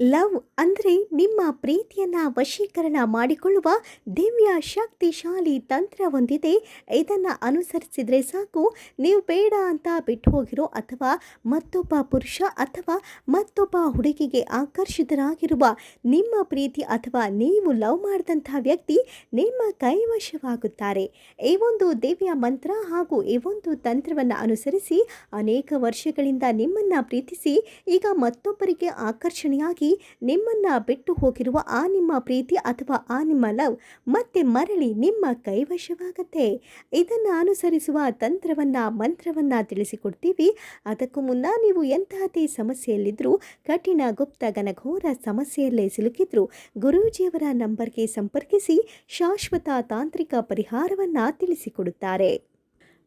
Love ಅಂದರೆ ನಿಮ್ಮ ಪ್ರೀತಿಯನ್ನು ವಶೀಕರಣ ಮಾಡಿಕೊಳ್ಳುವ ದಿವ್ಯ ಶಕ್ತಿಶಾಲಿ ತಂತ್ರ ಹೊಂದಿದೆ. ಇದನ್ನು ಅನುಸರಿಸಿದರೆ ಸಾಕು. ನೀವು ಬೇಡ ಅಂತ ಬಿಟ್ಟು ಹೋಗಿರೋ ಅಥವಾ ಮತ್ತೊಬ್ಬ ಪುರುಷ ಅಥವಾ ಮತ್ತೊಬ್ಬ ಹುಡುಗಿಗೆ ಆಕರ್ಷಿತರಾಗಿರುವ ನಿಮ್ಮ ಪ್ರೀತಿ ಅಥವಾ ನೀವು ಲವ್ ಮಾಡಿದಂಥ ವ್ಯಕ್ತಿ ನಿಮ್ಮ ಕೈವಶವಾಗುತ್ತಾರೆ. ಈ ಒಂದು ದಿವ್ಯ ಮಂತ್ರ ಹಾಗೂ ಈ ಒಂದು ತಂತ್ರವನ್ನು ಅನುಸರಿಸಿ ಅನೇಕ ವರ್ಷಗಳಿಂದ ನಿಮ್ಮನ್ನು ಪ್ರೀತಿಸಿ ಈಗ ಮತ್ತೊಬ್ಬರಿಗೆ ಆಕರ್ಷಣೆಯಾಗಿ ನಿಮ್ಮನ್ನ ಬಿಟ್ಟು ಹೋಗಿರುವ ಆ ನಿಮ್ಮ ಪ್ರೀತಿ ಅಥವಾ ಆ ನಿಮ್ಮ ಲವ್ ಮತ್ತೆ ಮರಳಿ ನಿಮ್ಮ ಕೈವಶವಾಗತ್ತೆ. ಇದನ್ನು ಅನುಸರಿಸುವ ತಂತ್ರವನ್ನು, ಮಂತ್ರವನ್ನು ತಿಳಿಸಿಕೊಡ್ತೀವಿ. ಅದಕ್ಕೂ ಮುನ್ನ ನೀವು ಎಂತಹದೇ ಸಮಸ್ಯೆಯಲ್ಲಿದ್ದರೂ ಕಠಿಣ ಗುಪ್ತ ಘನಘೋರ ಸಮಸ್ಯೆಯಲ್ಲೇ ಸಿಲುಕಿದ್ರು, ಗುರೂಜಿಯವರ ನಂಬರ್ಗೆ ಸಂಪರ್ಕಿಸಿ ಶಾಶ್ವತ ತಾಂತ್ರಿಕ ಪರಿಹಾರವನ್ನು ತಿಳಿಸಿಕೊಡುತ್ತಾರೆ.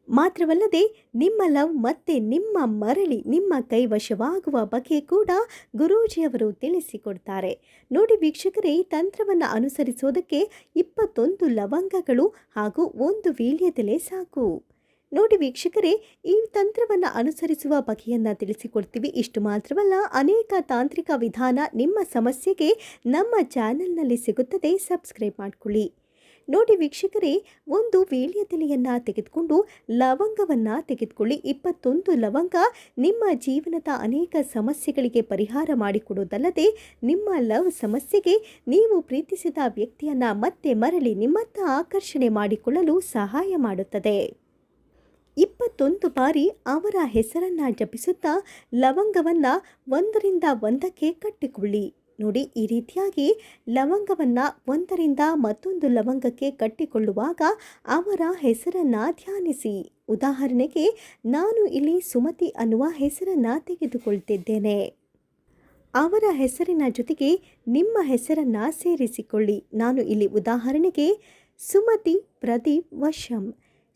ಮಾತ್ರವಲ್ಲದೆ ನಿಮ್ಮ ಲವ್ ಮತ್ತೆ ನಿಮ್ಮ ಮರಳಿ ನಿಮ್ಮ ಕೈವಶವಾಗುವ ಬಗ್ಗೆ ಕೂಡ ಗುರೂಜಿಯವರು ತಿಳಿಸಿಕೊಡ್ತಾರೆ. ನೋಡಿ ವೀಕ್ಷಕರೇ, ತಂತ್ರವನ್ನು ಅನುಸರಿಸೋದಕ್ಕೆ ಇಪ್ಪತ್ತೊಂದು ಲವಂಗಗಳು ಹಾಗೂ ಒಂದು ವೀಳ್ಯದೆಲೆ ಸಾಕು. ನೋಡಿ ವೀಕ್ಷಕರೇ, ಈ ತಂತ್ರವನ್ನು ಅನುಸರಿಸುವ ಬಗೆಯನ್ನು ತಿಳಿಸಿಕೊಡ್ತೀವಿ. ಇಷ್ಟು ಮಾತ್ರವಲ್ಲ, ಅನೇಕ ತಾಂತ್ರಿಕ ವಿಧಾನ ನಿಮ್ಮ ಸಮಸ್ಯೆಗೆ ನಮ್ಮ ಚಾನೆಲ್ನಲ್ಲಿ ಸಿಗುತ್ತದೆ. ಸಬ್ಸ್ಕ್ರೈಬ್ ಮಾಡಿಕೊಳ್ಳಿ. ನೋಡಿ ವೀಕ್ಷಕರೇ, ಒಂದು ವೀಳ್ಯದೆಲೆಯನ್ನು ತೆಗೆದುಕೊಂಡು ಲವಂಗವನ್ನು ತೆಗೆದುಕೊಳ್ಳಿ. ಇಪ್ಪತ್ತೊಂದು ಲವಂಗ ನಿಮ್ಮ ಜೀವನದ ಅನೇಕ ಸಮಸ್ಯೆಗಳಿಗೆ ಪರಿಹಾರ ಮಾಡಿಕೊಡುವುದಲ್ಲದೆ, ನಿಮ್ಮ ಲವ್ ಸಮಸ್ಯೆಗೆ ನೀವು ಪ್ರೀತಿಸಿದ ವ್ಯಕ್ತಿಯನ್ನು ಮತ್ತೆ ಮರಳಿ ನಿಮ್ಮತ್ತ ಆಕರ್ಷಣೆ ಮಾಡಿಕೊಳ್ಳಲು ಸಹಾಯ ಮಾಡುತ್ತದೆ. ಇಪ್ಪತ್ತೊಂದು ಬಾರಿ ಅವರ ಹೆಸರನ್ನು ಜಪಿಸುತ್ತಾ ಲವಂಗವನ್ನು ಒಂದರಿಂದ ಒಂದಕ್ಕೆ ಕಟ್ಟಿಕೊಳ್ಳಿ. ನೋಡಿ, ಈ ರೀತಿಯಾಗಿ ಲವಂಗವನ್ನು ಒಂದರಿಂದ ಮತ್ತೊಂದು ಲವಂಗಕ್ಕೆ ಕಟ್ಟಿಕೊಳ್ಳುವಾಗ ಅವರ ಹೆಸರನ್ನು ಧ್ಯಾನಿಸಿ. ಉದಾಹರಣೆಗೆ, ನಾನು ಇಲ್ಲಿ ಸುಮತಿ ಅನ್ನುವ ಹೆಸರನ್ನು ತೆಗೆದುಕೊಳ್ತಿದ್ದೇನೆ. ಅವರ ಹೆಸರಿನ ಜೊತೆಗೆ ನಿಮ್ಮ ಹೆಸರನ್ನು ಸೇರಿಸಿಕೊಳ್ಳಿ. ನಾನು ಇಲ್ಲಿ ಉದಾಹರಣೆಗೆ, ಸುಮತಿ ಪ್ರದೀಪ್ ವಶಂ.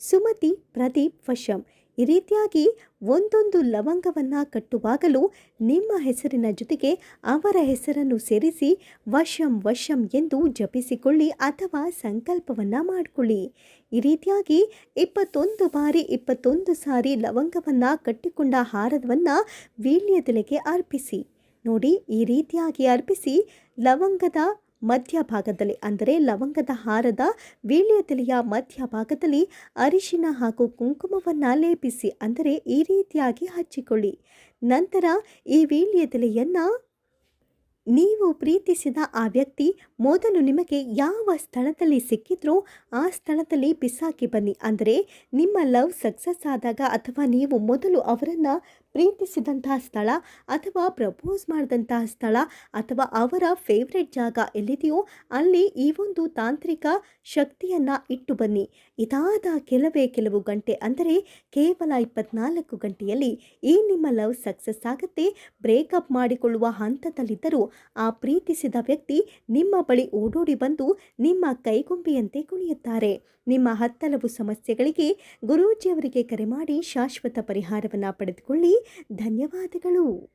ಸುಮತಿ ಪ್ರದೀಪ್ ವಶಂ. ಈ ರೀತಿಯಾಗಿ ಒಂದೊಂದು ಲವಂಗವನ್ನು ಕಟ್ಟುವಾಗಲೂ ನಿಮ್ಮ ಹೆಸರಿನ ಜೊತೆಗೆ ಅವರ ಹೆಸರನ್ನು ಸೇರಿಸಿ ವಶಂ ವಶಂ ಎಂದು ಜಪಿಸಿಕೊಳ್ಳಿ ಅಥವಾ ಸಂಕಲ್ಪವನ್ನು ಮಾಡಿಕೊಳ್ಳಿ. ಈ ರೀತಿಯಾಗಿ ಇಪ್ಪತ್ತೊಂದು ಬಾರಿ ಇಪ್ಪತ್ತೊಂದು ಸಾರಿ ಲವಂಗವನ್ನು ಕಟ್ಟಿಕೊಂಡ ಹಾರವನ್ನು ವೀಳ್ಯದೆಲೆಗೆ ಅರ್ಪಿಸಿ. ನೋಡಿ ಈ ರೀತಿಯಾಗಿ ಅರ್ಪಿಸಿ ಲವಂಗದ ಮಧ್ಯಭಾಗದಲ್ಲಿ, ಅಂದರೆ ಲವಂಗದ ಹಾರದ ವೀಳ್ಯದೆಲೆಯ ಮಧ್ಯಭಾಗದಲ್ಲಿ ಅರಿಶಿನ ಹಾಗೂ ಕುಂಕುಮವನ್ನು ಲೇಪಿಸಿ, ಅಂದರೆ ಈ ರೀತಿಯಾಗಿ ಹಚ್ಚಿಕೊಳ್ಳಿ. ನಂತರ ಈ ವೀಳ್ಯದೆಲೆಯನ್ನು ನೀವು ಪ್ರೀತಿಸಿದ ಆ ವ್ಯಕ್ತಿ ಮೊದಲು ನಿಮಗೆ ಯಾವ ಸ್ಥಳದಲ್ಲಿ ಸಿಕ್ಕಿದ್ರೋ ಆ ಸ್ಥಳದಲ್ಲಿ ಬಿಸಾಕಿ ಬನ್ನಿ. ಅಂದರೆ ನಿಮ್ಮ ಲವ್ ಸಕ್ಸಸ್ ಆದಾಗ ಅಥವಾ ನೀವು ಮೊದಲು ಅವರನ್ನು ಪ್ರೀತಿಸಿದಂತಹ ಸ್ಥಳ ಅಥವಾ ಪ್ರಪೋಸ್ ಮಾಡಿದಂತಹ ಸ್ಥಳ ಅಥವಾ ಅವರ ಫೇವ್ರೆಟ್ ಜಾಗ ಎಲ್ಲಿದೆಯೋ ಅಲ್ಲಿ ಈ ಒಂದು ತಾಂತ್ರಿಕ ಶಕ್ತಿಯನ್ನು ಇಟ್ಟು ಬನ್ನಿ. ಇದಾದ ಕೆಲವೇ ಕೆಲವು ಗಂಟೆ ಅಂದರೆ ಕೇವಲ ಇಪ್ಪತ್ನಾಲ್ಕು ಗಂಟೆಯಲ್ಲಿ ಈ ನಿಮ್ಮ ಲವ್ ಸಕ್ಸಸ್ ಆಗುತ್ತೆ. ಬ್ರೇಕಪ್ ಮಾಡಿಕೊಳ್ಳುವ ಹಂತದಲ್ಲಿದ್ದರೂ ಆ ಪ್ರೀತಿಸಿದ ವ್ಯಕ್ತಿ ನಿಮ್ಮ ಬಳಿ ಓಡೋಡಿ ಬಂದು ನಿಮ್ಮ ಕೈಗೊಂಬೆಯಂತೆ ಕುಣಿಯುತ್ತಾರೆ. ನಿಮ್ಮ ಹತ್ತಲವು ಸಮಸ್ಯೆಗಳಿಗೆ ಗುರೂಜಿಯವರಿಗೆ ಕರೆ ಮಾಡಿ ಶಾಶ್ವತ ಪರಿಹಾರವನ್ನು ಪಡೆದುಕೊಳ್ಳಿ. ಧನ್ಯವಾದಗಳು.